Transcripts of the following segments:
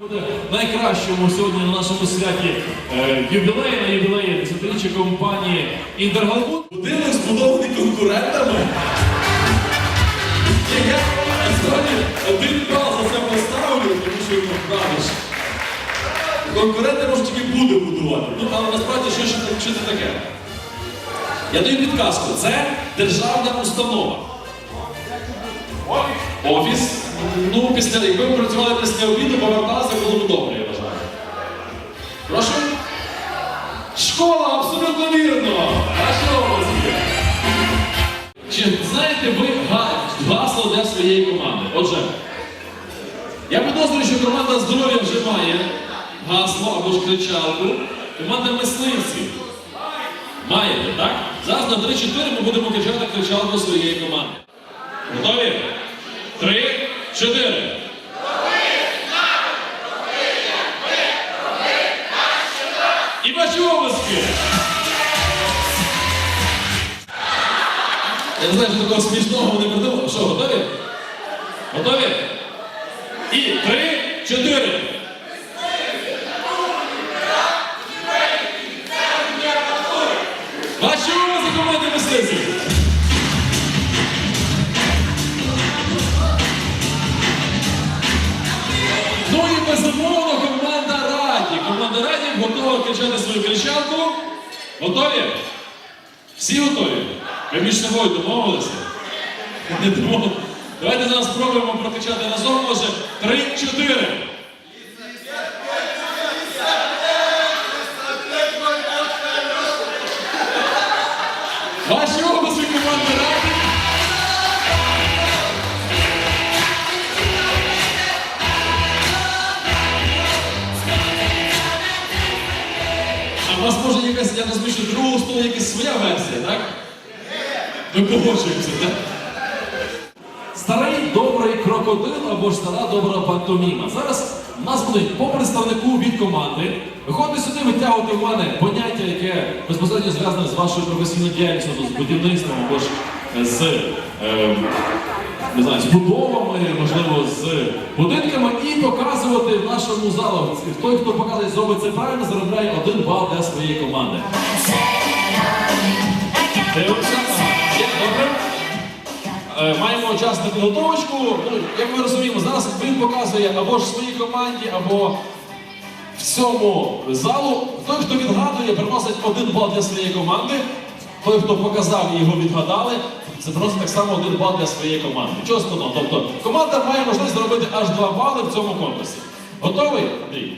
Буде найкращому сьогодні на нашому святі е, ювілеї на ювілеї десятиріччя компанії Інтергалбут. Будинок збудований конкурентами. Я, я сьогодні один бал за це поставлю, тому що ну, правиш. Конкуренти можуть тільки буде будувати. Ну, але насправді що, що, що це таке? Я даю підказку. Це державна установа. Офіс. Ну, після, якби ви працювали після обіду, поверталися, було б добре, я вважаю. Прошу? Школа, абсолютно вірно! Що у? Чи знаєте ви гасло для своєї команди? Отже, я підозрюю, що команда здоров'я вже має гасло або ж кричалку. Команда мисливців. Маєте, так? Зараз на 3-4 ми будемо кричати кричалку своєї команди. Готові? Три, чотири. І ваші обласки! Я не знаю, що такого смішного вони придумали. Що, готові? Готові? І три, чотири. Кричати свою кричалку. Готові? Всі готові? Ви між собою домовилися? Не домовилися. Давайте зараз спробуємо прокричати разом. Може, три-чотири. Вас може я розумію, що другого столу якась своя версія, так? Ми погоджуємося, так? Старий добрий крокодил або ж стара добра пантоміма. Зараз нас будуть по представнику від команди виходити сюди, витягувати в мене поняття, яке безпосередньо зв'язане з вашою професійною діяльністю, з будівництвом або ж з, е, не знаю, з будовами, можливо, з будинками, і показувати нашому залу. Той, хто показує, зробить це правильно, заробляє один бал для своєї команди. Добре. Е, Маємо час на підготовочку. Ну, як ми розуміємо, зараз він показує або ж своїй команді, або всьому залу. Той, хто відгадує, приносить один бал для своєї команди. Той, хто показав і його відгадали, це просто так само один бал для своєї команди. Чого складно? Тобто команда має можливість зробити аж два бали в цьому конкурсі. Готовий? Андрій?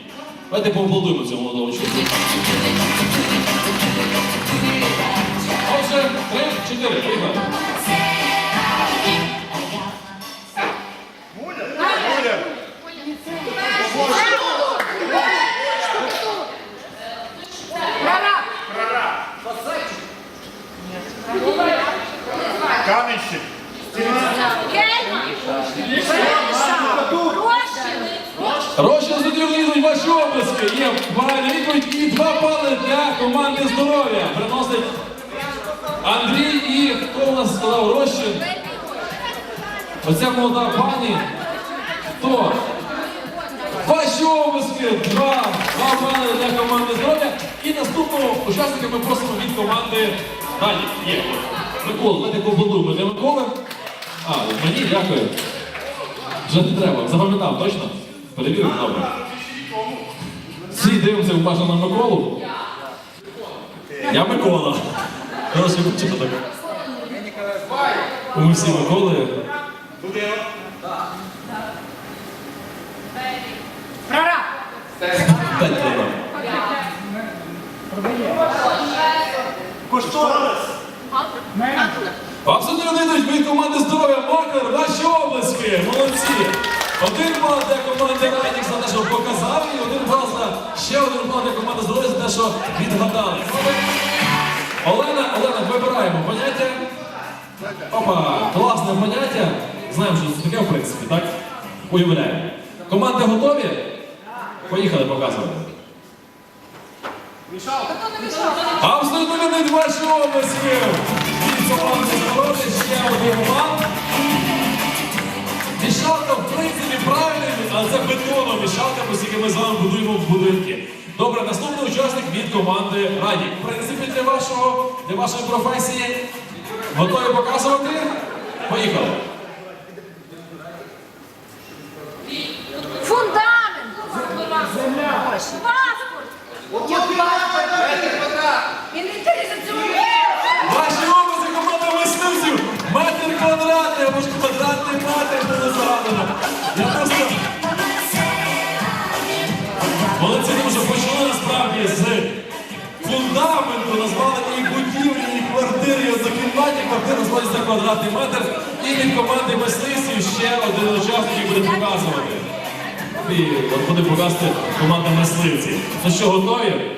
Давайте поаплодуємо цьому молодому чоловіку. Каменщик. Рощин Задюлин, ваші обласки. Є правильна відповідь і два бали для команди здоров'я. Приносить Андрій і хто у нас сказав Рощин? Оця молода пані. Хто? Ваші обласки. Два, два бали для команди здоров'я. І наступного учасника ми просимо від команди далі. Є. Микола, давайте поаплодуємо для Миколи. А, мені дякую. Вже не треба. Запам'ятав, точно? Перевірив, добре. Всі дивимося уважно на Миколу. Я Микола. Хороший початок. Ми всі Миколи. П'ять треба. Кошторис. Абсолютно Леонидович, від команди здоров'я Макар, ваші обласки, молодці. Один бал для команди Радік за те, що показав, і один бал за ще один бал для команди здоров'я за те, що відгадали. Олена, Олена, вибираємо поняття. Опа, класне поняття. Знаємо, що це таке, в принципі, так? Уявляємо. Команди готові? Поїхали показувати. Абсолютно Леонид, ваші обласки. Команди здоров'я ще один бал. Мішалка, в принципі, але це бетоном мішалка, оскільки ми з вами будуємо будинки. Добре, наступний учасник від команди Раді. В принципі, для вашого, для вашої професії готові показувати? Поїхали. Фундамент. Паспорт. Або ж квадратний метр було згадано. Я просто... Молодці, тому що почали насправді з фундаменту, назвали і будівлі, і квартири, і однокімнатні квартири назвали за квадратний метр. І від команди мисливців ще один учасник, буде показувати. І буде показувати команда мисливців. Ну що, готові?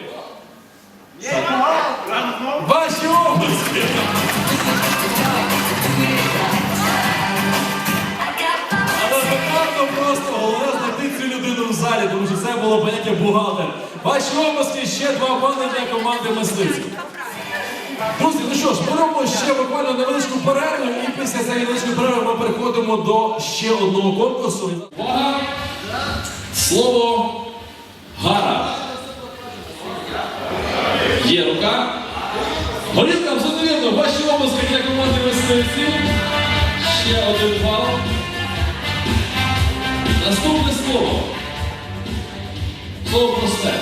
Це було поняття бухгалтер. Ваші обласки ще два бали для команди мисливців. Друзі, ну що ж, робимо ще буквально невеличку перерву, і після цієї невеличкої перерви ми переходимо до ще одного конкурсу. Увага! Слово гара. Є рука. Горілка, абсолютно. Ваші обласки для команди мисливців. Ще один бал. Наступне слово. Слово просте.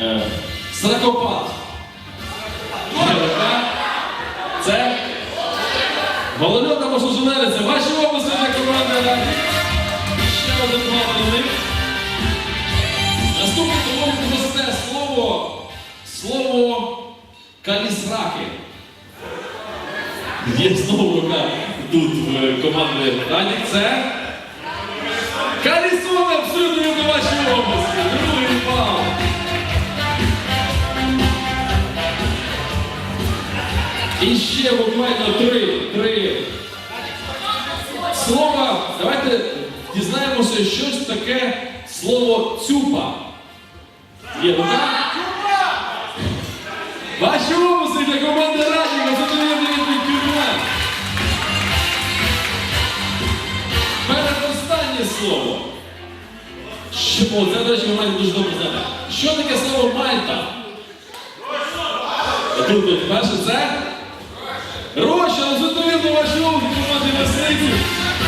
Е, Сракопад. Це Голольотна можновженелиця. Ваші команди Раді. Ще один них. Наступне доволі просте слово. Слово калісраки. Є знову рука тут в команди Раді. Це Калісони абсолютно від вашій області. Другий бал. І ще буквально три, три слова. Давайте дізнаємося щось таке слово цюпа. Є? Ваші області для команди Радіка Що, це, до речі, ви маєте дуже добре знати. Що таке слово Мальта? Тут, тут, перше це Роща, задовільно ваші області команди мисливців.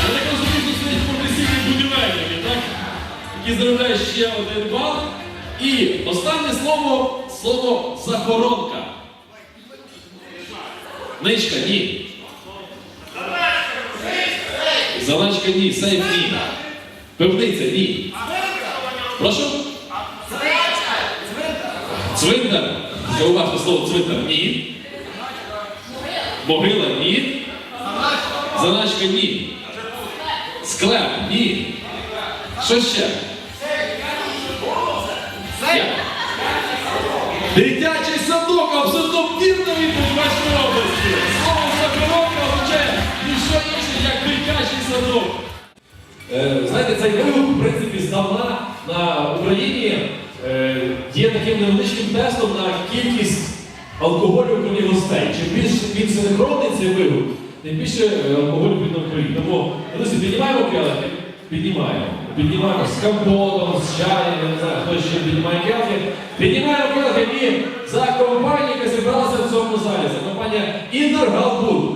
Я так розумію, що сидять професійні будівельники, так? Які заробляють ще один бал. І останнє слово слово захоронка. Ничка ні. Заначка ні, сейф ні. Пивниця ні. Прошу? Цвинтар. Зауважте слово цвинтар ні. Могила ні. Заначка ні. Склеп ні. Що ще? Дитячий садок, абсолютно вірна відповідь вашої області. Слово захоронка означає ніщо інше, як дитячий садок. Е, Знаєте, цей вигук, в принципі, здавна на Україні е, є таким невеличким тестом на кількість алкоголю в гостей. Чим більш він синхронний цей вигук, тим більше е, алкоголю піде в. Тому, друзі, піднімаємо келихи, піднімаємо. Піднімаємо з компотом, з чаєм, не знаю, хто ще піднімає келихи. Піднімаємо келихи і за компанію, яка зібралася в цьому залі. Це компанія Інтергалбуд.